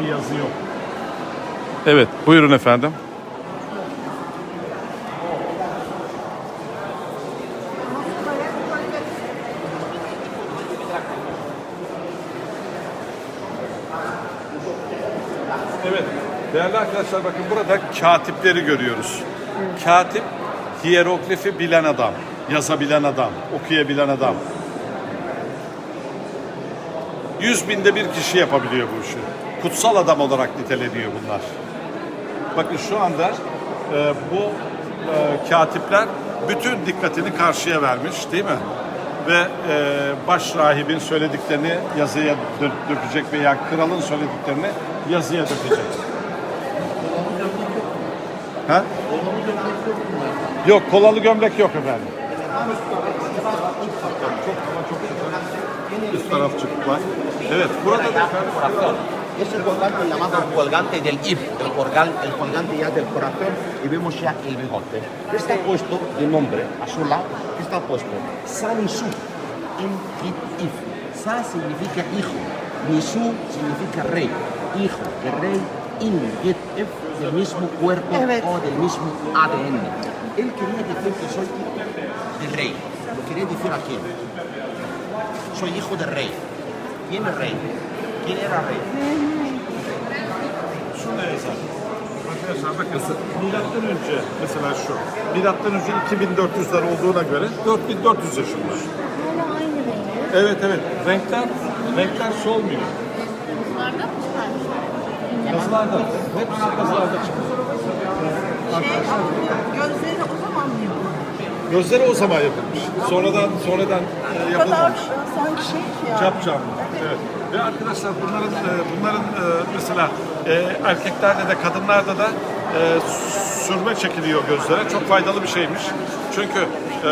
bir yazı yok. Evet, buyurun efendim. Evet, değerli arkadaşlar bakın burada katipleri görüyoruz. Katip, hieroglifi bilen adam, yazabilen adam, okuyabilen adam. Yüz binde bir kişi yapabiliyor bu işi. Kutsal adam olarak niteleniyor bunlar. Bakın şu anda e, bu e, katipler bütün dikkatini karşıya vermiş değil mi? Ve e, baş rahibin söylediklerini yazıya dö- dökecek veya kralın söylediklerini yazıya dökecek. Ha? Yok kolalı gömlek yok efendim. Üst taraf var. Evet burada da Es el colgante llamado colgante del if, el, colgan- el colgante ya del corazón y vemos ya el bigote. Está puesto de nombre a su lado, está puesto Sa Nisu, in Git if. Sa significa hijo, Nisu significa rey, hijo de rey, in Git if, del mismo cuerpo o del mismo ADN. Él quería decir que soy hijo del rey. ¿Lo quería decir a quién? Soy hijo del rey. ¿Quién es rey? ¿Quién era rey? Şu ne yazar? Arkadaşlar bakın milattan önce mesela şu. Milattan önce 2400'ler olduğuna göre 4400 yaşında. Hala aynı rengi. Evet evet. Renkler renkler solmuyor. Bunlarda mı çıkarmışlar? Yazılarda. Hepsi yazılarda çıkıyor. Şey, gözleri o zaman mı yapıldı? Gözleri o zaman yapılmış. Sonradan sonradan e, kadar yapılmamış. Sanki şey ki ya. Cap canlı. Evet. Ve arkadaşlar bunların e, bunların e, mesela e, erkeklerde de kadınlarda da e, sürme çekiliyor gözlere. Çok faydalı bir şeymiş. Çünkü e,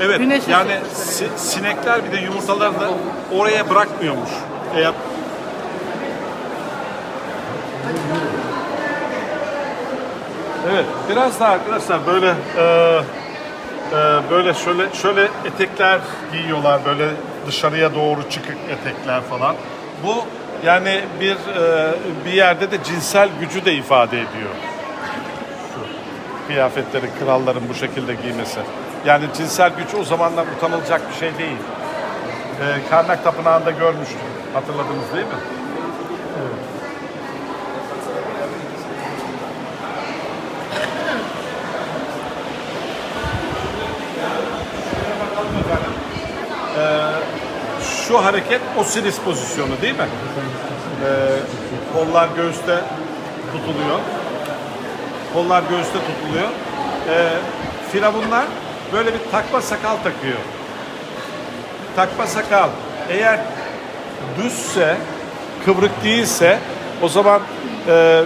evet yani si- sinekler bir de yumurtalarını oraya bırakmıyormuş. Eğer Evet, biraz daha arkadaşlar böyle e, e, böyle şöyle şöyle etekler giyiyorlar böyle dışarıya doğru çıkık etekler falan. Bu yani bir e, bir yerde de cinsel gücü de ifade ediyor. Şu kıyafetleri kralların bu şekilde giymesi. Yani cinsel güç o zamanlar utanılacak bir şey değil. E, Karnak Tapınağı'nda görmüştüm. Hatırladınız değil mi? Şu hareket Osiris pozisyonu değil mi? Ee, kollar göğüste tutuluyor. Kollar göğüste tutuluyor. Ee, firavunlar böyle bir takma sakal takıyor. Takma sakal eğer düzse, kıvrık değilse o zaman e,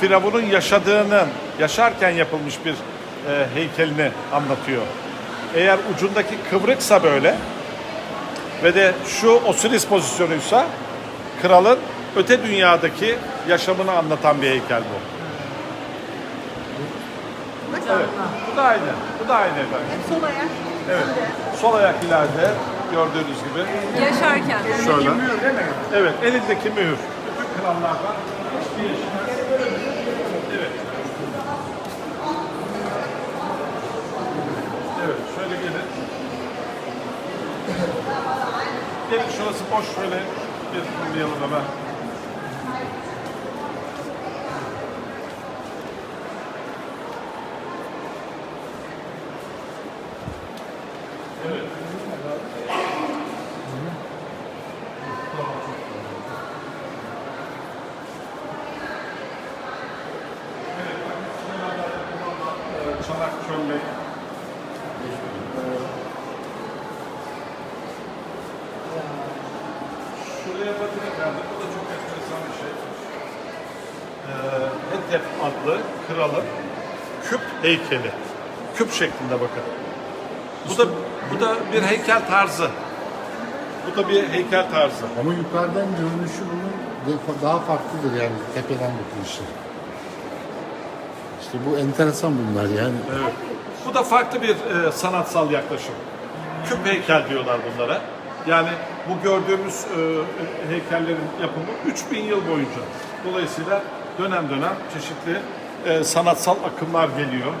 Firavun'un yaşadığının, yaşarken yapılmış bir e, heykelini anlatıyor. Eğer ucundaki kıvrıksa böyle, ve de şu Osiris pozisyonuysa kralın öte dünyadaki yaşamını anlatan bir heykel bu. Evet. Bu da aynı. Bu da aynı efendim. Sol ayak. Evet. Sol ayak ileride gördüğünüz gibi. Yaşarken. Şöyle. Evet. Elindeki mühür. Bütün krallardan bir Evet. Evet. Şöyle gelin. Gelin şurası boş şöyle bir kullayalım hemen. Ee, Çanak çömlek. Şuraya bakın efendim. Bu da çok enteresan bir şey. Ee, Hetep adlı kralın küp heykeli. Küp şeklinde bakın. Bu da bu da bir heykel tarzı. Bu da bir heykel tarzı. Ama yukarıdan görünüşü bunun daha farklıdır yani tepeden bakılışı. İşte bu enteresan bunlar yani. Evet. Bu da farklı bir e, sanatsal yaklaşım. Küp heykel diyorlar bunlara. Yani bu gördüğümüz e, heykellerin yapımı 3000 yıl boyunca. Dolayısıyla dönem dönem çeşitli e, sanatsal akımlar geliyor.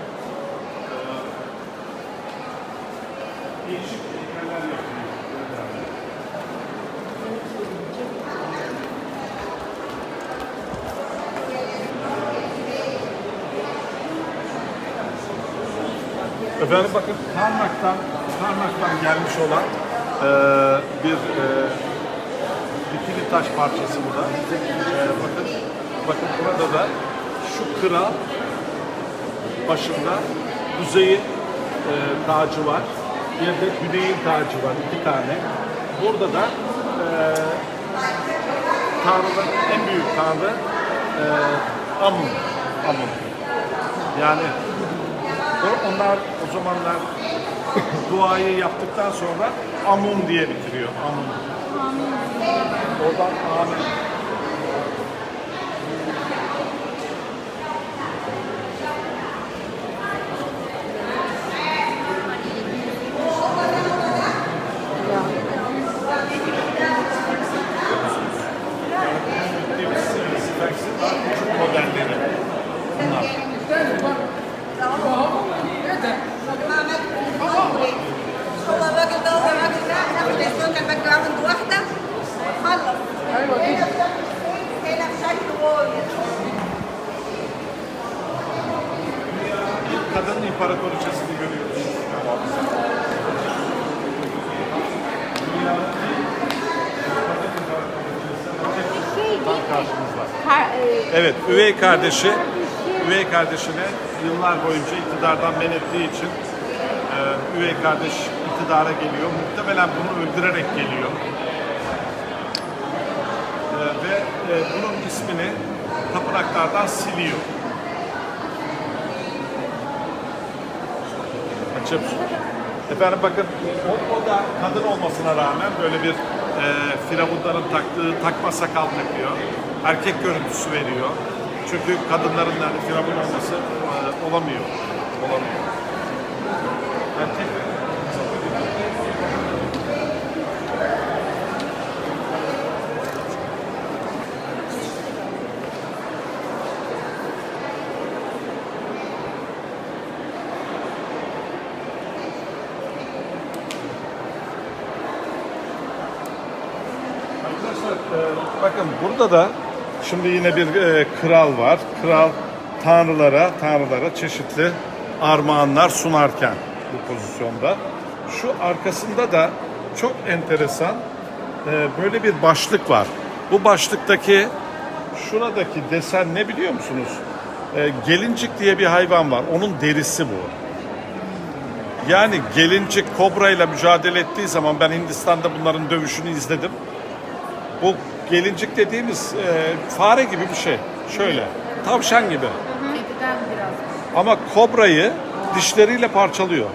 E. Efendim bakın Karnak'tan, Karnak'tan gelmiş olan e, bir e, dikili taş parçası bu da. E, bakın, bakın burada da şu kral başında kuzeyin e, tacı var. Bir de güneyin tacı var. iki tane. Burada da e, tanrıların en büyük tanrı e, Amun. Amun. Yani onlar o zamanlar duayı yaptıktan sonra Amun diye bitiriyor. Amun. Oradan amin. Karşımızda. Evet, üvey kardeşi, üvey kardeşine yıllar boyunca iktidardan men ettiği için e, üvey kardeş iktidara geliyor. Muhtemelen bunu öldürerek geliyor. E, ve e, bunun ismini tapınaklardan siliyor. Açıp. Efendim bakın o, o da kadın olmasına rağmen böyle bir e, firavunların taktığı takma sakal takıyor. Erkek görüntüsü veriyor. Çünkü kadınların yani firavun olması e, olamıyor. Olamıyor. Erkek Arkadaşlar e, bakın burada da şimdi yine bir e, kral var. Kral tanrılara, tanrılara çeşitli armağanlar sunarken bu pozisyonda. Şu arkasında da çok enteresan e, böyle bir başlık var. Bu başlıktaki şuradaki desen ne biliyor musunuz? E, gelincik diye bir hayvan var. Onun derisi bu. Yani gelincik kobra ile mücadele ettiği zaman ben Hindistan'da bunların dövüşünü izledim. Bu gelincik dediğimiz e, fare gibi bir şey. Şöyle. Tavşan gibi. Kediden biraz. Ama kobrayı dişleriyle parçalıyor.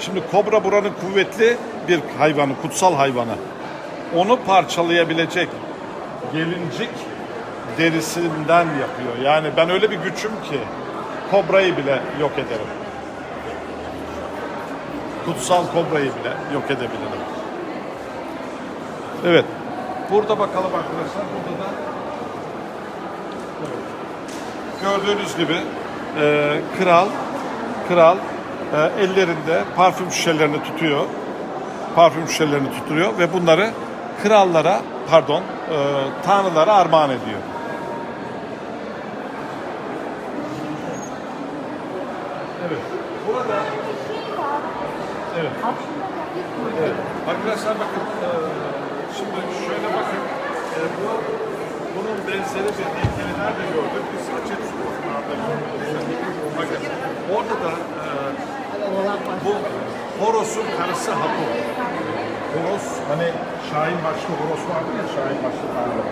Şimdi kobra buranın kuvvetli bir hayvanı, kutsal hayvanı. Onu parçalayabilecek gelincik derisinden yapıyor. Yani ben öyle bir güçüm ki kobrayı bile yok ederim. Kutsal kobrayı bile yok edebilirim. Evet. Burada bakalım arkadaşlar. Burada da gördüğünüz gibi e, kral kral e, ellerinde parfüm şişelerini tutuyor. Parfüm şişelerini tutuyor ve bunları krallara pardon e, tanrılara armağan ediyor. Evet. Burada Evet. Evet. Arkadaşlar bakın e, şimdi şöyle bakın e, bu bunun benzeri bir heykeli nerede gördük? Biz Açık Sultan'da gördük. Bakın orada da e, bu Horos'un karısı Hapu. Horos hani Şahin başlı Horos vardı ya Şahin başlı tanrı.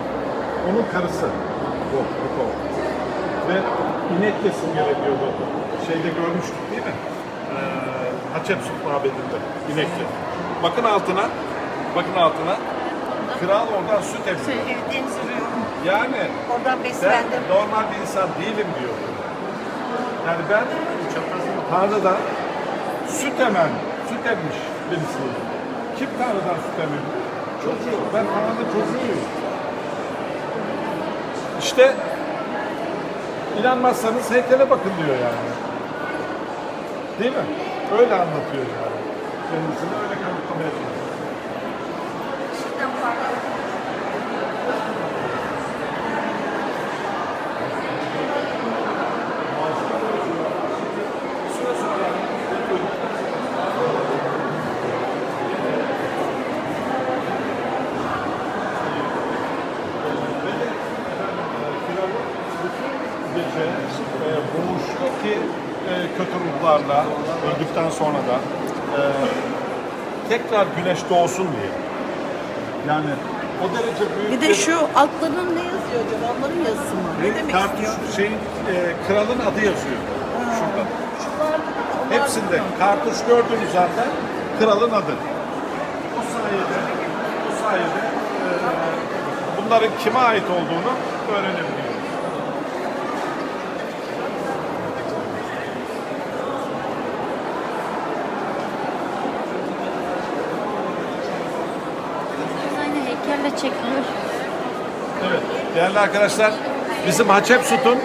Onun karısı bu. bu. Ve inekle simgeleniyordu. Şeyde görmüştük değil mi? Ee, Hatshepsut mabedinde inekli. Bakın altına, bakın altına. Kral oradan süt emiyor. Evet emziriyorum. Yani Oradan ben beslendim. normal bir insan değilim diyor. Yani ben Tanrı'dan süt emen, süt emmiş birisiyim. Kim Tanrı'dan süt emiyor? Çocuğu. Ben paranın çocuğuyum. İşte inanmazsanız heykele bakın diyor yani. Değil mi? Öyle anlatıyor yani. Kendisini öyle kanıtlamaya çalışıyor. Gece e, boğuştu ki e, kötü ruhlarla öldükten sonra da e, tekrar güneş doğsun diye. Yani o derece büyük Bir de şu altlarının ne yazıyor acaba? Onların yazısı mı? Ne demek kartuş istiyor? şey e, kralın adı yazıyor şurada. Şunlar- onlar- Hepsinde kartuş gördüğünüz anda kralın adı. Bu sayede, bu sayede e, bunların kime ait olduğunu öğrenebiliyoruz. Aynı heykelle çekiliyor. Evet, değerli arkadaşlar, bizim Hatshepsut'un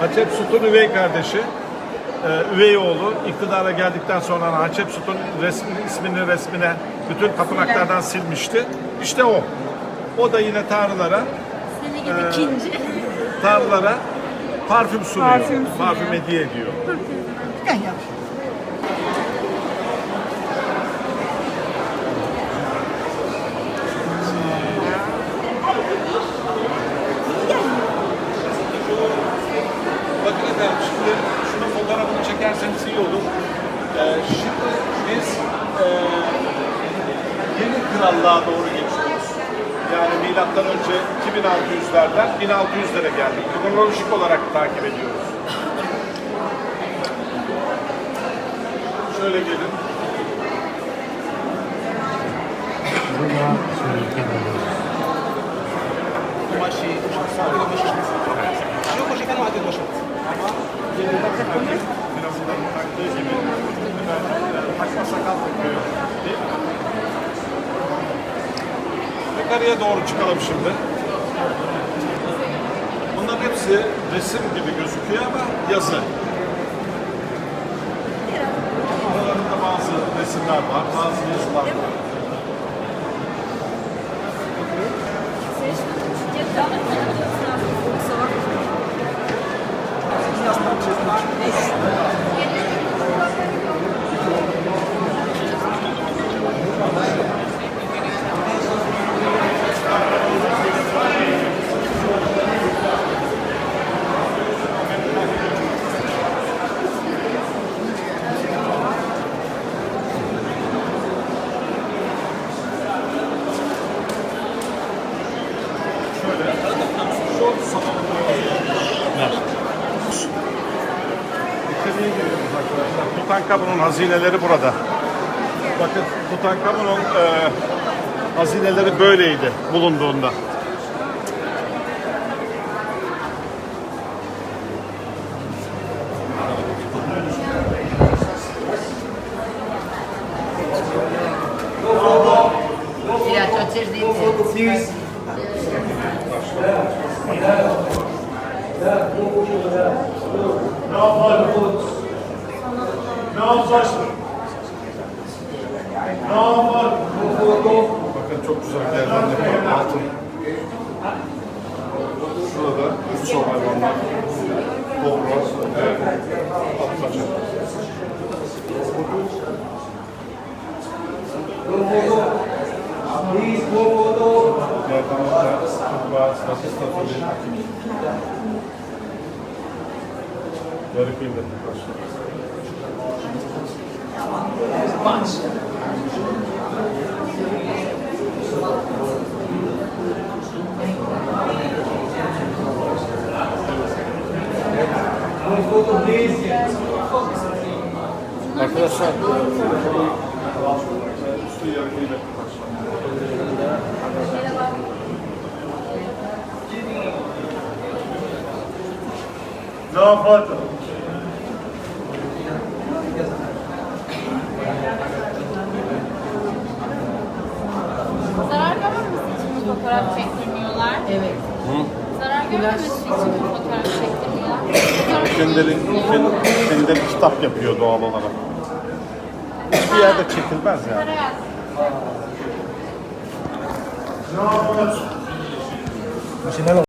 Hatshepsut'un üvey kardeşi, e, üvey oğlu iktidara geldikten sonra Hatshepsut'un resmi, ismini resmine bütün tapınaklardan silmişti. İşte o. O da yine tanrılara, Seni gibi ikinci. tanrılara parfüm sunuyor. Parfüm sunuyor. Parfüm hediye ediyor. Ya efendim şimdi şunun fotoğrafını çekerseniz iyi olur. Ee, şimdi biz e, yeni krallığa doğru geçiyoruz. Yani milattan önce 2600'lerden 1600'lere geldik. Kronolojik olarak takip ediyoruz. Şöyle gelin. Koşu. Firavunların taktığı gibi efendim, e, takma sakal takıyor. Değil mi? Yukarıya doğru çıkalım şimdi. Bunların hepsi resim gibi gözüküyor ama yazı. Aralarında bazı resimler var, bazı yazılar var. Şöyle, şu salonda İçeriye giriyoruz arkadaşlar. Tutankamon'un hazineleri burada. Bakın Tutankamon'un e, hazineleri böyleydi bulunduğunda. Bakın çok güzel değerlendirme altın. Şurada üç sol hayvanlar. Kobra atmaca. Gerdanlıklar, kurbağa, sası, statüleri. Yarı kıymetli paz. Arkadaşlar Zafata. Fotoğraf çektirmiyorlar. Evet. Zarar görmemesi için fotoğraf çektirmiyorlar. Fotoğraf Kendileri, kendi- kendileri kitap yapıyor doğal olarak. Hiçbir yerde çekilmez yani. para